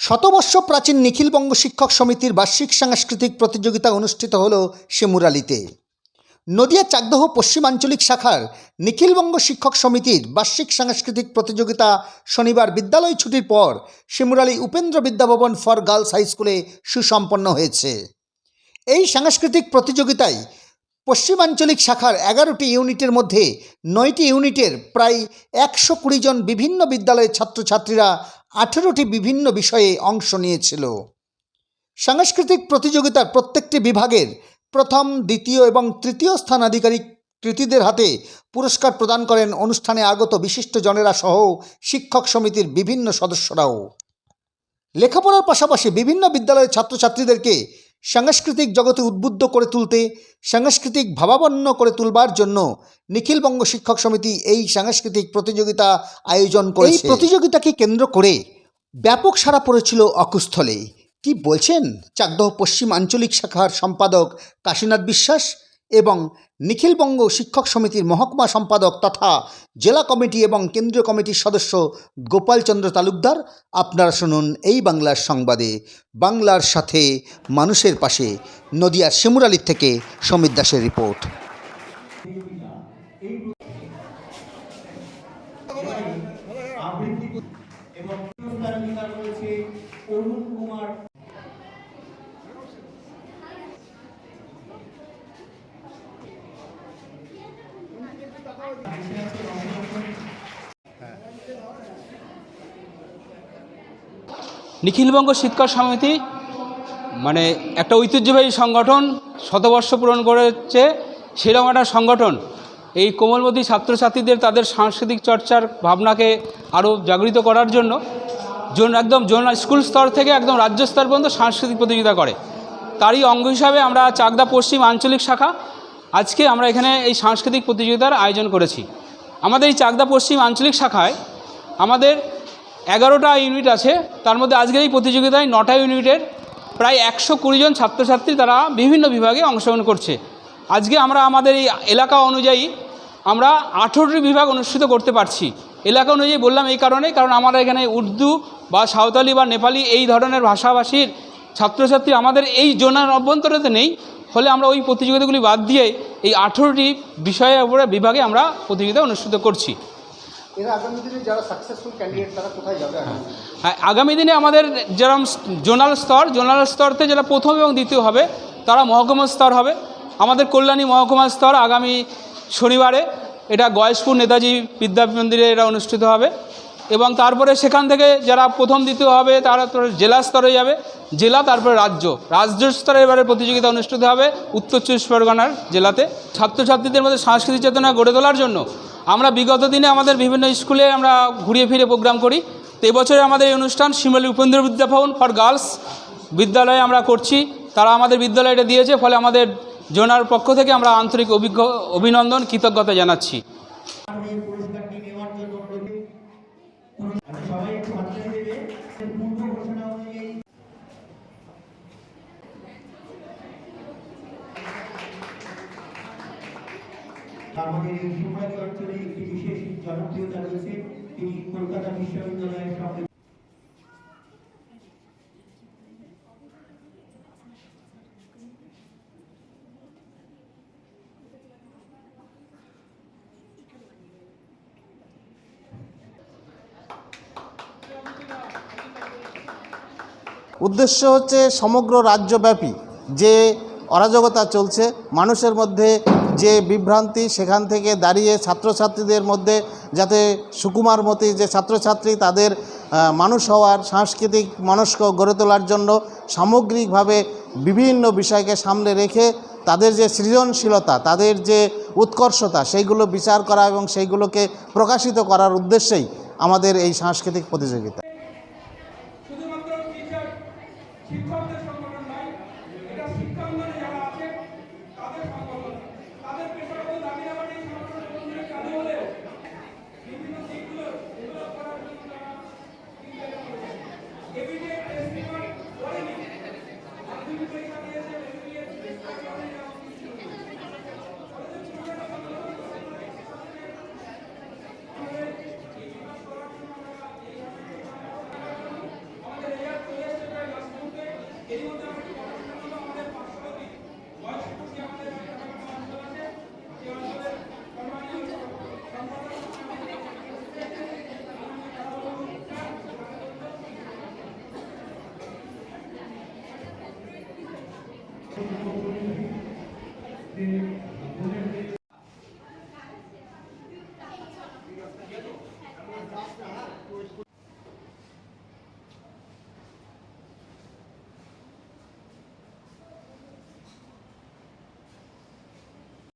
শতবর্ষ প্রাচীন নিখিলবঙ্গ শিক্ষক সমিতির বার্ষিক সাংস্কৃতিক প্রতিযোগিতা অনুষ্ঠিত হল শিমুরালিতে নদিয়া চাকদহ পশ্চিমাঞ্চলিক শাখার নিখিলবঙ্গ শিক্ষক সমিতির বার্ষিক সাংস্কৃতিক প্রতিযোগিতা শনিবার বিদ্যালয় ছুটির পর Shimurali Upendra Vidyabhavan for girls high স্কুলে সুসম্পন্ন হয়েছে। এই সাংস্কৃতিক প্রতিযোগিতায় পশ্চিমাঞ্চলিক শাখার এগারোটি ইউনিটের মধ্যে নয়টি ইউনিটের প্রায় একশো কুড়ি জন বিভিন্ন বিদ্যালয়ের ছাত্রছাত্রীরা আঠেরোটি বিভিন্ন বিষয়ে অংশ নিয়েছিল। সাংস্কৃতিক প্রতিযোগিতার প্রত্যেকটি বিভাগের প্রথম, দ্বিতীয় এবং তৃতীয় স্থানাধিকারী কৃতিদের হাতে পুরস্কার প্রদান করেন অনুষ্ঠানে আগত বিশিষ্ট জনেরা সহ শিক্ষক সমিতির বিভিন্ন সদস্যরাও। লেখাপড়ার পাশাপাশি বিভিন্ন বিদ্যালয়ের ছাত্রছাত্রীদেরকে সাংস্কৃতিক জগতে উদ্বুদ্ধ করে তুলতে সাংস্কৃতিক ভাবাপন্ন করে তুলবার জন্য নিখিলবঙ্গ শিক্ষক সমিতি এই সাংস্কৃতিক প্রতিযোগিতা আয়োজন করে এই প্রতিযোগিতাকে কেন্দ্র করে ব্যাপক সারা পড়েছিল অকুস্থলে। কি বলছেন? চাকদহ পশ্চিম আঞ্চলিক শাখার সম্পাদক কাশীনাথ বিশ্বাস এবং নিখিলবঙ্গ শিক্ষক সমিতির মহকুমা সম্পাদক তথা জেলা কমিটি এবং কেন্দ্রীয় কমিটির সদস্য গোপালচন্দ্র তালুকদার। আপনারা শুনুন এই বাংলার সংবাদে। বাংলার সাথে মানুষের পাশে নদিয়ার শিমুরালির থেকে সমীর দাসের রিপোর্ট। এবং পুরস্কার অধিকার করেছে অরুণ কুমার নিখিলবঙ্গ শিক্ষক সমিতি মানে একটা ঐতিহ্যবাহী সংগঠন শতবর্ষ পূরণ করেছে, সেরকম একটা সংগঠন। এই কোমলমতি ছাত্রছাত্রীদের তাদের সাংস্কৃতিক চর্চার ভাবনাকে আরও জাগরিত করার জন্য জোন একদম জোন স্কুল স্তর থেকে একদম রাজ্য স্তর পর্যন্ত সাংস্কৃতিক প্রতিযোগিতা করে। তারই অঙ্গ হিসাবে আমরা চাকদা পশ্চিম আঞ্চলিক শাখা, আজকে আমরা এখানে এই সাংস্কৃতিক প্রতিযোগিতার আয়োজন করেছি। আমাদের এই চাকদা পশ্চিম আঞ্চলিক শাখায় আমাদের এগারোটা ইউনিট আছে। তার মধ্যে আজকের এই প্রতিযোগিতায় নটা ইউনিটের প্রায় একশো কুড়ি জন ছাত্রছাত্রী তারা বিভিন্ন বিভাগে অংশগ্রহণ করছে। আজকে আমরা আমাদের এই এলাকা অনুযায়ী আমরা আঠেরোটি বিভাগ অনুষ্ঠিত করতে পারছি। এলাকা অনুযায়ী বললাম এই কারণে, কারণ আমরা এখানে উর্দু বা সাঁওতালি বা নেপালি এই ধরনের ভাষাভাষীর ছাত্রছাত্রী আমাদের এই জোনার অভ্যন্তরেতে নেই। ফলে আমরা ওই প্রতিযোগিতাগুলি বাদ দিয়ে এই আঠেরোটি বিষয়ের উপরে বিভাগে আমরা প্রতিযোগিতা অনুষ্ঠিত করছি। আগামী দিনে হ্যাঁ আগামী দিনে আমাদের যেরকম জোনাল স্তর, জোনাল স্তরতে যারা প্রথম এবং দ্বিতীয় হবে, তারা মহকুমা স্তর হবে। আমাদের কল্যাণী মহকুমা স্তর আগামী শনিবারে, এটা গয়েশপুর নেতাজি বিদ্যা মন্দিরে এটা অনুষ্ঠিত হবে। এবং তারপরে সেখান থেকে যারা প্রথম, দ্বিতীয় হবে, তারা জেলা স্তরে যাবে। জেলা, তারপরে রাজ্য। রাজ্য স্তরে এবারে প্রতিযোগিতা অনুষ্ঠিত হবে উত্তর চব্বিশ পরগনার জেলাতে। ছাত্রছাত্রীদের মধ্যে সাংস্কৃতিক চেতনা গড়ে তোলার জন্য আমরা বিগত দিনে আমাদের বিভিন্ন স্কুলে আমরা ঘুরিয়ে ফিরে প্রোগ্রাম করি। তো এবছরে আমাদের এই অনুষ্ঠান শিমলি উপেন্দ্র বিদ্যাভবন ফর গার্লস বিদ্যালয়ে আমরা করছি। তারা আমাদের বিদ্যালয়টা দিয়েছে, ফলে আমাদের জোনার পক্ষ থেকে আমরা আন্তরিক অভিজ্ঞ, অভিনন্দন, কৃতজ্ঞতা জানাচ্ছি। আমাদের এই শিবরাজ অঞ্চলে একটি বিশেষ জনপ্রিয়তা রয়েছে। তিনি কলকাতা বিশ্ববিদ্যালয়ের সঙ্গে উদ্দেশ্য হচ্ছে সমগ্র রাজ্যব্যাপী যে অরাজকতা চলছে, মানুষের মধ্যে যে বিভ্রান্তি সেখান থেকে দাঁড়িয়ে ছাত্রছাত্রীদের মধ্যে যাতে সুকুমার মতি যে ছাত্রছাত্রী তাদের মানুষ হওয়ার সাংস্কৃতিক মনস্ক গড়ে তোলার জন্য সামগ্রিকভাবে বিভিন্ন বিষয়কে সামনে রেখে তাদের যে সৃজনশীলতা, তাদের যে উৎকর্ষতা সেইগুলো বিচার করা এবং সেইগুলোকে প্রকাশিত করার উদ্দেশ্যেই আমাদের এই সাংস্কৃতিক প্রতিযোগিতা। If you যে